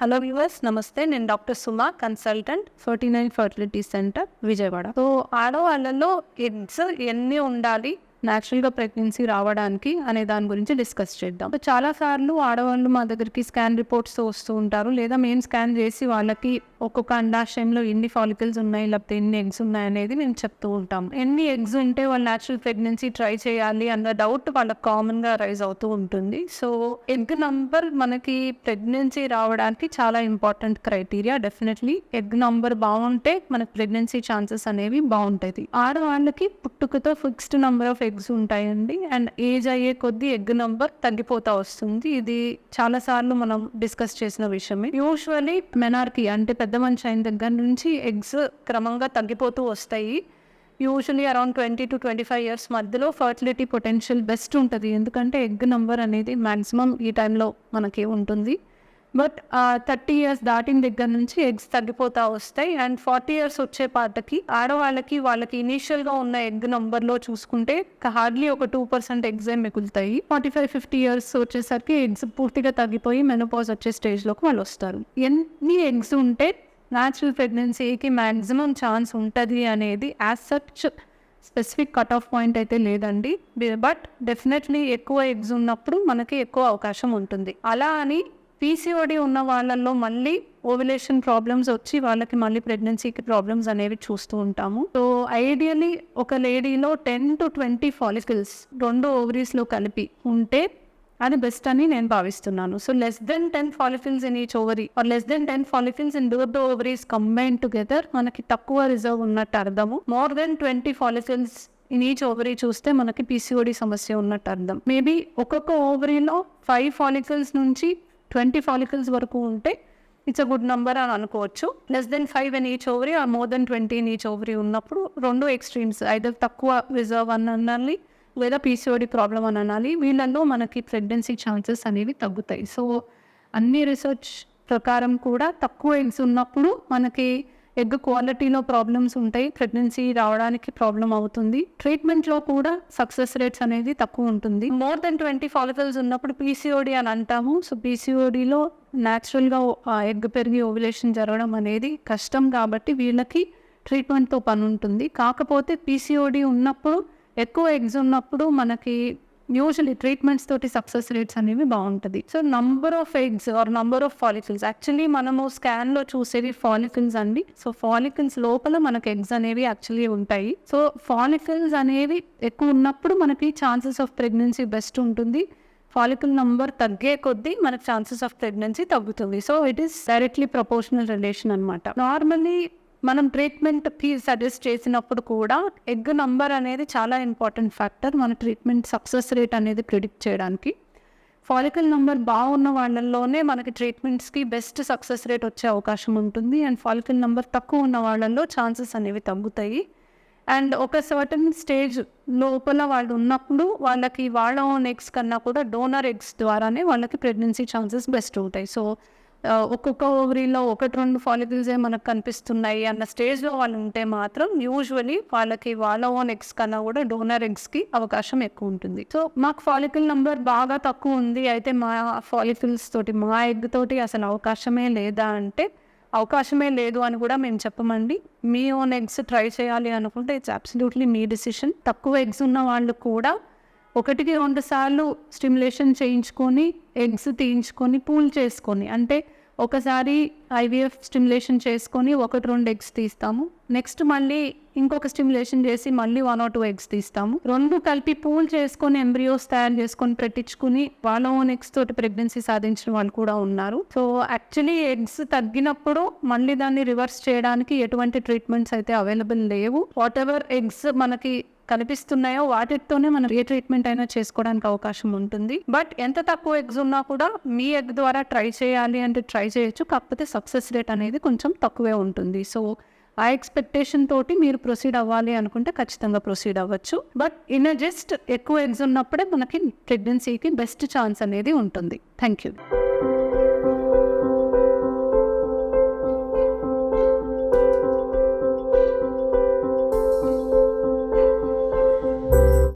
Hello viewers నమస్తే. నేను doctor Suma consultant forty nine fertility centre Vijayawada. So ఆడవాళ్ళలో eggs ఎన్ని ఉండాలి న్యాచురల్గా ప్రెగ్నెన్సీ రావడానికి అనే దాని గురించి డిస్కస్ చేద్దాం. సో చాలా సార్లు ఆడవాళ్ళు మా దగ్గరికి స్కాన్ రిపోర్ట్స్ వస్తూ ఉంటారు లేదా మేము స్కాన్ చేసి వాళ్ళకి ఒక్కొక్క అండాశయంలో ఎన్ని ఫాలికల్స్ ఉన్నాయి లేకపోతే ఎన్ని ఎగ్స్ ఉన్నాయి అనేది మేము చెప్తూ ఉంటాం. ఎన్ని ఎగ్స్ ఉంటే వాళ్ళు న్యాచురల్ ప్రెగ్నెన్సీ ట్రై చేయాలి అన్న డౌట్ వాళ్ళకి కామన్గా రైజ్ అవుతూ ఉంటుంది. సో ఎగ్ నంబర్ మనకి ప్రెగ్నెన్సీ రావడానికి చాలా important criteria definitely egg number బాగుంటే మనకి ప్రెగ్నెన్సీ ఛాన్సెస్ అనేవి బాగుంటాయి. ఆడవాళ్ళకి పుట్టుకతో ఫిక్స్డ్ నంబర్ ఆఫ్ ఎగ్స్ ఉంటాయండి. అండ్ ఏజ్ అయ్యే కొద్దీ ఎగ్ నంబర్ తగ్గిపోతా వస్తుంది. ఇది చాలా సార్లు మనం డిస్కస్ చేసిన విషయమే. యూజువలీ మెనార్కి అంటే పెద్ద మనిషి అయిన దగ్గర నుంచి ఎగ్స్ క్రమంగా తగ్గిపోతూ వస్తాయి. Usually around twenty two twenty five years మధ్యలో ఫర్టిలిటీ పొటెన్షియల్ బెస్ట్ ఉంటుంది. ఎందుకంటే ఎగ్ నంబర్ అనేది మ్యాక్సిమం ఈ టైంలో మనకి ఉంటుంది. బట్ థర్టీ ఇయర్స్ దాటిన దగ్గర నుంచి ఎగ్స్ తగ్గిపోతూ వస్తాయి. అండ్ ఫార్టీ ఇయర్స్ వచ్చే పాటకి ఆడవాళ్ళకి వాళ్ళకి ఇనీషియల్గా ఉన్న ఎగ్ నెంబర్లో చూసుకుంటే హార్డ్లీ ఒక టూ పర్సెంట్ ఎగ్స్ మిగులుతాయి. ఫార్టీ ఫైవ్ ఫిఫ్టీ ఇయర్స్ వచ్చేసరికి ఎగ్స్ పూర్తిగా తగ్గిపోయి మెనోపాజ్ వచ్చే స్టేజ్లోకి వాళ్ళు వస్తారు. ఎన్ని ఎగ్స్ ఉంటే న్యాచురల్ ప్రెగ్నెన్సీకి మ్యాక్సిమం ఛాన్స్ ఉంటుంది అనేది as such specific cut off point అయితే లేదండి. బట్ డెఫినెట్లీ ఎక్కువ ఎగ్స్ ఉన్నప్పుడు మనకి ఎక్కువ అవకాశం ఉంటుంది. అలా అని పీసీఓడి ఉన్న వాళ్ళల్లో మళ్ళీ ఓవిలేషన్ ప్రాబ్లమ్స్ వచ్చి వాళ్ళకి మళ్ళీ ప్రెగ్నెన్సీకి ప్రాబ్లమ్స్ అనేవి చూస్తూ ఉంటాము. సో ఐడియలీ ఒక లేడీలో టెన్ టు ట్వంటీ ఫాలికల్స్ రెండు ఓవరీస్లో కలిపి ఉంటే అది బెస్ట్ అని నేను భావిస్తున్నాను. So less than ten follicles in each ovary or less than ten follicles in both the ovaries combine together మనకి తక్కువ రిజర్వ్ ఉన్నట్టు అర్థము. More than twenty follicles in each ovary చూస్తే మనకి పీసీఓడి సమస్య ఉన్నట్టు అర్థం. మేబీ ఒక్కొక్క ఓవరీలో ఫైవ్ ఫాలికల్స్ నుంచి ట్వంటీ ఫాలికల్స్ వరకు ఉంటే ఇట్స్ అ గుడ్ నంబర్ అని అనుకోవచ్చు. Less than five in each ovary uh more than twenty in each ovary ఉన్నప్పుడు రెండు ఎక్స్ట్రీమ్స్ ఐదర్ తక్కువ రిజర్వ్ అని అనాలి లేదా పీసీఓడి ప్రాబ్లం అని అనాలి వీళ్ళల్లో మనకి ప్రెగ్నెన్సీ ఛాన్సెస్ అనేవి తగ్గుతాయి. సో అన్ని రీసెర్చ్ ప్రకారం కూడా తక్కువ ఎగ్స్ ఉన్నప్పుడు మనకి ఎగ్ క్వాలిటీలో ప్రాబ్లమ్స్ ఉంటాయి ప్రెగ్నెన్సీ రావడానికి ప్రాబ్లం అవుతుంది. ట్రీట్మెంట్లో కూడా సక్సెస్ రేట్స్ అనేది తక్కువ ఉంటుంది. మోర్ దెన్ ట్వంటీ ఫాలికల్స్ ఉన్నప్పుడు పీసీఓడి అని అంటాము. సో పీసీఓడిలో న్యాచురల్గా ఎగ్ పెరిగి ఓవిలేషన్ జరగడం అనేది కష్టం కాబట్టి వీళ్ళకి ట్రీట్మెంట్తో పని ఉంటుంది. కాకపోతే పీసీఓడి ఉన్నప్పుడు ఎక్కువ ఎగ్స్ ఉన్నప్పుడు మనకి యూజువలీ ట్రీట్మెంట్స్ తోటి సక్సెస్ రేట్స్ అనేవి బాగుంటుంది. So number of eggs or number of follicles actually మనము స్కాన్లో చూసేవి ఫాలికల్స్ అండి. సో ఫాలికల్స్ లోపల మనకు ఎగ్స్ అనేవి యాక్చువల్లీ ఉంటాయి. సో ఫాలికల్స్ అనేవి ఎక్కువ ఉన్నప్పుడు మనకి ఛాన్సెస్ ఆఫ్ ప్రెగ్నెన్సీ బెస్ట్ ఉంటుంది. ఫాలికల్ నంబర్ తగ్గే కొద్దీ మనకి ఛాన్సెస్ ఆఫ్ ప్రెగ్నెన్సీ తగ్గుతుంది. So it is directly proportional relation అనమాట నార్మల్లీ మనం ట్రీట్మెంట్ ఫీ సజెస్ట్ చేసినప్పుడు కూడా ఎగ్ నంబర్ అనేది చాలా ఇంపార్టెంట్ ఫ్యాక్టర్ మన ట్రీట్మెంట్ సక్సెస్ రేట్ అనేది ప్రిడిక్ట్ చేయడానికి. ఫాలికల్ నంబర్ బాగున్న వాళ్ళల్లోనే మనకి ట్రీట్మెంట్స్కి బెస్ట్ సక్సెస్ రేట్ వచ్చే అవకాశం ఉంటుంది అండ్ ఫాలికల్ నంబర్ తక్కువ ఉన్న వాళ్ళల్లో ఛాన్సెస్ అనేవి తగ్గుతాయి. అండ్ ఒక సర్టన్ స్టేజ్ లోపల వాళ్ళు ఉన్నప్పుడు వాళ్ళకి వాళ్ళ ఓన్ ఎగ్స్ కన్నా కూడా డోనర్ ఎగ్స్ ద్వారానే వాళ్ళకి ప్రెగ్నెన్సీ ఛాన్సెస్ బెస్ట్ అవుతాయి. సో ఒక్కొక్క ఓవరీలో ఒకటి రెండు ఫాలికల్సే మనకు కనిపిస్తున్నాయి అన్న స్టేజ్లో వాళ్ళు ఉంటే మాత్రం యూజువలీ వాళ్ళకి వాళ్ళ ఓన్ ఎగ్స్ కన్నా కూడా డోనర్ ఎగ్స్కి అవకాశం ఎక్కువ ఉంటుంది. సో మాకు ఫాలికల్ నెంబర్ బాగా తక్కువ ఉంది. అయితే మా ఫాలికల్స్ తోటి మా ఎగ్ తోటి అసలు అవకాశమే లేదా అంటే అవకాశమే లేదు అని కూడా మేము చెప్పమండి. మీ ఓన్ ఎగ్స్ ట్రై చేయాలి అనుకుంటే ఇట్స్ అబ్సల్యూట్లీ మీ డిసిషన్. తక్కువ ఎగ్స్ ఉన్న వాళ్ళు కూడా ఒకటికి రెండు సార్లు స్టిమ్యులేషన్ చేయించుకొని ఎగ్స్ తీయించుకొని పూల్ చేసుకొని అంటే ఒకసారి ఐవీఎఫ్ స్టిమ్యులేషన్ చేసుకొని ఒకటి రెండు ఎగ్స్ తీస్తాము. నెక్స్ట్ మళ్ళీ ఇంకొక స్టిమ్యులేషన్ చేసి మళ్ళీ వన్ ఆర్ టూ ఎగ్స్ తీస్తాము. రెండు కలిపి పూల్ చేసుకొని ఎంబ్రియోస్ తయారు చేసుకొని పెట్టించుకుని వాళ్ళ ఓన్ ఎగ్స్ తోటి ప్రెగ్నెన్సీ సాధించిన వాళ్ళు కూడా ఉన్నారు. సో యాక్చువల్లీ ఎగ్స్ తగ్గినప్పుడు మళ్ళీ దాన్ని రివర్స్ చేయడానికి ఎటువంటి ట్రీట్మెంట్స్ అయితే అవైలబుల్ లేవు. వాట్ ఎవర్ ఎగ్స్ మనకి కనిపిస్తున్నాయో వాటితోనే మనం ఏ ట్రీట్మెంట్ అయినా చేసుకోవడానికి అవకాశం ఉంటుంది. బట్ ఎంత తక్కువ ఎగ్స్ ఉన్నా కూడా మీ ఎగ్ ద్వారా ట్రై చేయాలి అంటే ట్రై చేయొచ్చు. కాకపోతే సక్సెస్ రేట్ అనేది కొంచెం తక్కువే ఉంటుంది. సో ఆ ఎక్స్పెక్టేషన్ తోటి మీరు ప్రొసీడ్ అవ్వాలి అనుకుంటే ఖచ్చితంగా ప్రొసీడ్ అవ్వచ్చు. బట్ ఇన్ జస్ట్ ఎక్కువ ఎగ్స్ ఉన్నప్పుడే మనకి ప్రెగ్నెన్సీకి బెస్ట్ ఛాన్స్ అనేది ఉంటుంది. Thank you